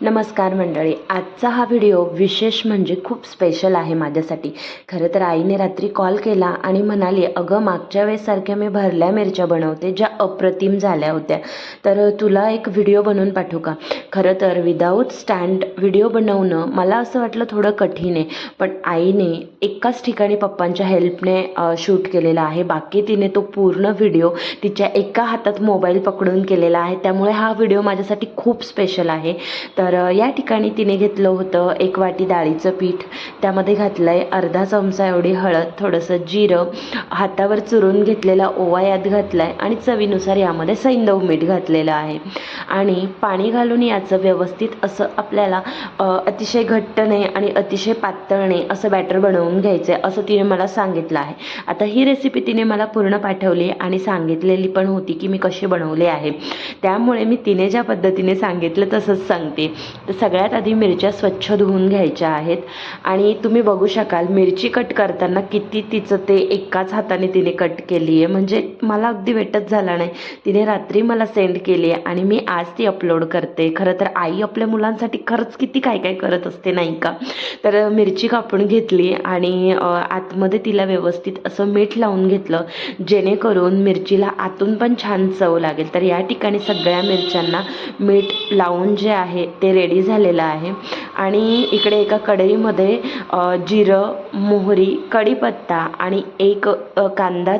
नमस्कार मंडळी. आजचा हा व्हिडिओ विशेष म्हणजे खूप स्पेशल आहे माझ्यासाठी. खरं तर आईने रात्री कॉल केला आणि म्हणाली अगं मागच्या वेळेसारख्या मी भरल्या मिरच्या बनवते ज्या अप्रतिम झाल्या होत्या. तर तुला एक व्हिडिओ बनवून पाठवू का? खरं तर विदाऊट स्टँड व्हिडिओ बनवणं मला असं वाटलं थोडं कठीण आहे. पण आईने एकाच ठिकाणी पप्पांच्या हेल्पने शूट केलेला आहे. बाकी तिने तो पूर्ण व्हिडिओ तिच्या एका हातात मोबाईल पकडून केलेला आहे. त्यामुळे हा व्हिडिओ माझ्यासाठी खूप स्पेशल आहे. तर तर या ठिकाणी तिने घेतलं होतं एक वाटी डाळीचं पीठ. त्यामध्ये घातलं आहे अर्धा चमचा एवढी हळद थोडंसं जिरं हातावर चुरून घेतलेला ओवा यात घातला आहे आणि चवीनुसार यामध्ये सैंदव मीठ घातलेलं आहे. आणि पाणी घालून याचं व्यवस्थित असं आपल्याला अतिशय घट्ट नाही आणि अतिशय पातळ नाही असं बॅटर बनवून घ्यायचं आहे असं तिने मला सांगितलं आहे. आता ही रेसिपी तिने मला पूर्ण पाठवली आणि सांगितलेली पण होती की मी कशी बनवली आहे. त्यामुळे मी तिने ज्या पद्धतीने सांगितलं तसंच सांगते. तर सगळ्यात आधी मिरच्या स्वच्छ धुवून घ्यायच्या आहेत. आणि तुम्ही बघू शकाल मिरची कट करताना किती तिचं ते एकाच हाताने तिने कट केली आहे म्हणजे मला अगदी वेटच झाला नाही. तिने रात्री मला सेंड केली आहे आणि मी आज ती अपलोड करते. खरं तर आई आपल्या मुलांसाठी खरंच किती काय काय करत असते नाही का? तर मिरची कापून घेतली आणि आतमध्ये तिला व्यवस्थित असं मीठ लावून घेतलं जेणेकरून मिरचीला आतून पण छान चव लागेल. तर या ठिकाणी सगळ्या मिरच्यांना मीठ लावून जे आहे ते रेडी झालेलं आहे. आणि इकडे एका कढईमध्ये जिरं मोहरी कढीपत्ता आणि एक कांदा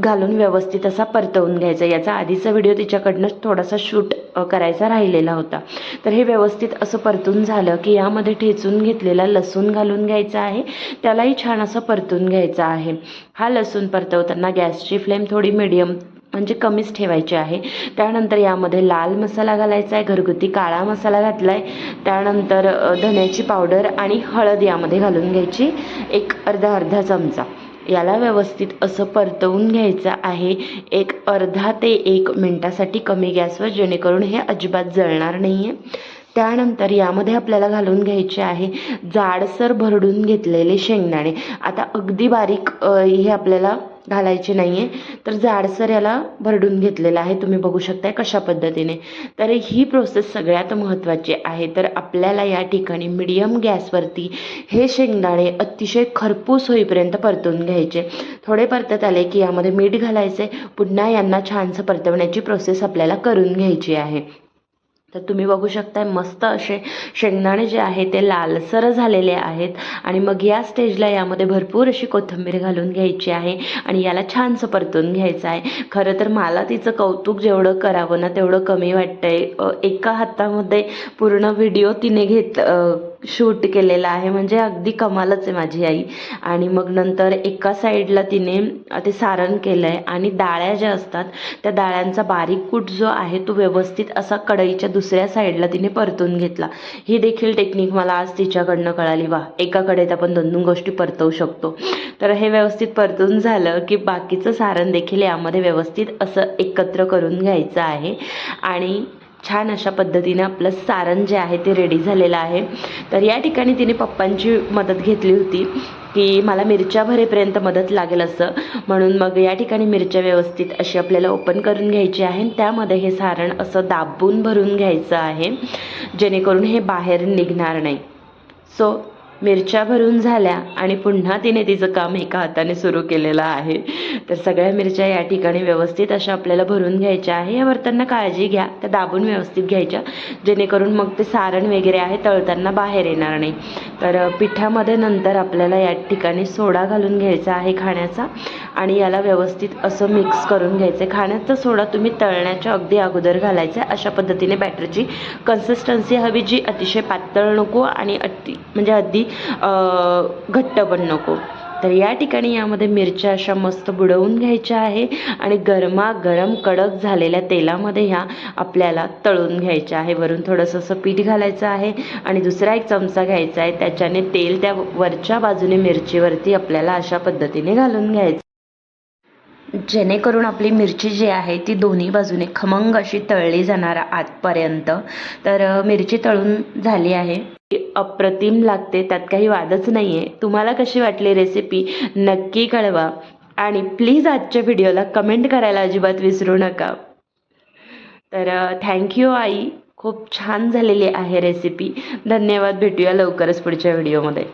घालून व्यवस्थित असा परतवून घ्यायचा. याचा आधीचा व्हिडिओ तिच्याकडनं थोडासा शूट करायचा राहिलेला होता. तर हे व्यवस्थित असं परतून झालं की यामध्ये ठेचून घेतलेला लसूण घालून घ्यायचा आहे. त्यालाही छान असं परतून घ्यायचं आहे. हा लसूण परतवताना गॅसची फ्लेम थोडी मिडियम म्हणजे कमीच ठेवायची आहे. त्यानंतर यामध्ये लाल मसाला घालायचा आहे घरगुती काळा मसाला घातला आहे त्यानंतर धन्याची धण्याची पावडर आणि हळद यामध्ये घालून घ्यायची. एक अर्धा अर्धा चमचा. याला व्यवस्थित असं परतवून घ्यायचं आहे. एक अर्धा ते एक मिनटासाठी कमी गॅसवर जेणेकरून हे अजिबात जळणार नाही आहे त्यानंतर यामध्ये आपल्याला घालून घ्यायचे आहे जाडसर भरडून घेतलेले शेंगदाणे. आता अगदी बारीक हे आपल्याला घालायची नाही आहे तर जाडसर याला भरडून घेतलेलं आहे. तुम्ही बघू शकताय कशा पद्धतीने. तर ही प्रोसेस सगळ्यात महत्त्वाची आहे. तर आपल्याला या ठिकाणी मिडियम गॅसवरती हे शेंगदाणे अतिशय खरपूस होईपर्यंत परतून घ्यायचे. थोडे परतत आले की यामध्ये मीठ घालायचे. पुन्हा यांना छानसं परतवण्याची प्रोसेस आपल्याला करून घ्यायची आहे. तर तुम्ही बघू शकताय मस्त असे शेंगदाणे जे आहे ते लालसर झालेले आहेत. आणि मग या स्टेजला यामध्ये भरपूर अशी कोथिंबीर घालून घ्यायची आहे आणि याला छानसं परतून घ्यायचं आहे. खरं तर मला तिचं कौतुक जेवढं करावं ना तेवढं कमी वाटतंय. एका हातामध्ये पूर्ण व्हिडिओ तिने घेत शूट केलेला आहे. म्हणजे अगदी कमालच आहे माझी आई. आणि मग नंतर एका साईडला तिने ते सारण केलं आहे आणि डाळ्या ज्या असतात त्या डाळ्यांचा बारीक कूट जो आहे तो व्यवस्थित असा कढईच्या दुसऱ्या साईडला तिने परतून घेतला. ही देखील टेक्निक मला आज तिच्याकडनं कळाली. वा एका कढईत आपण दोन दोन गोष्टी परतवू शकतो. तर हे व्यवस्थित परतून झालं की बाकीचं सारण देखील यामध्ये व्यवस्थित असं एकत्र करून घ्यायचं आहे. आणि छान अशा पद्धतीने आपलं सारण जे आहे ते रेडी झालेलं आहे. तर या ठिकाणी तिने पप्पांची मदत घेतली होती की मला मिरच्या भरेपर्यंत मदत लागेल असं. म्हणून मग या ठिकाणी मिरच्या व्यवस्थित अशी आपल्याला ओपन करून घ्यायची आहे आणि त्यामध्ये हे सारण असं दाबून भरून घ्यायचं आहे जेणेकरून हे बाहेर निघणार नाही. सो मिरच्या भरून झाल्या आणि पुन्हा तिने तिचं काम एका हाताने सुरू केलेलं आहे. तर सगळ्या मिरच्या या ठिकाणी व्यवस्थित अशा आपल्याला भरून घ्यायच्या आहे. या भरताना काळजी घ्या. त्या दाबून व्यवस्थित घ्यायच्या. जेणेकरून मग ते सारण वगैरे आहे तळताना बाहेर येणार नाही. तर पिठामध्ये नंतर आपल्याला या ठिकाणी सोडा घालून घ्यायचा आहे खाण्याचा. आणि याला व्यवस्थित असं मिक्स करून घ्यायचं. आहे खाण्याचा सोडा तुम्ही तळण्याच्या अगदी अगोदर घालायचा अशा पद्धतीने बॅटरची कन्सिस्टन्सी हवी जी अतिशय पातळ नको आणि अति म्हणजे अगदी घट्ट पण नको. तर या ठिकाणी यामध्ये मिरच्या अशा मस्त बुडवून घ्यायच्या आहे आणि गरमागरम कडक झालेल्या तेलामध्ये ह्या आपल्याला तळून घ्यायच्या आहे. वरून थोडंसं असं पीठ घालायचं आहे आणि दुसरा एक चमचा घ्यायचा आहे. त्याच्याने तेल त्या वरच्या बाजूने मिरचीवरती आपल्याला अशा पद्धतीने घालून घ्यायचं जेणेकरून आपली मिरची जी आहे ती दोन्ही बाजूने खमंग अशी तळली जाणार आतपर्यंत. तर मिरची तळून झाली आहे. अप्रतिम लागते त्यात काही वादच नाही आहे तुम्हाला कशी वाटली रेसिपी नक्की कळवा. आणि प्लीज आजच्या व्हिडिओला कमेंट करायला अजिबात विसरू नका. तर थँक्यू आई. खूप छान झालेली आहे रेसिपी. धन्यवाद. भेटूया लवकरच पुढच्या व्हिडिओमध्ये.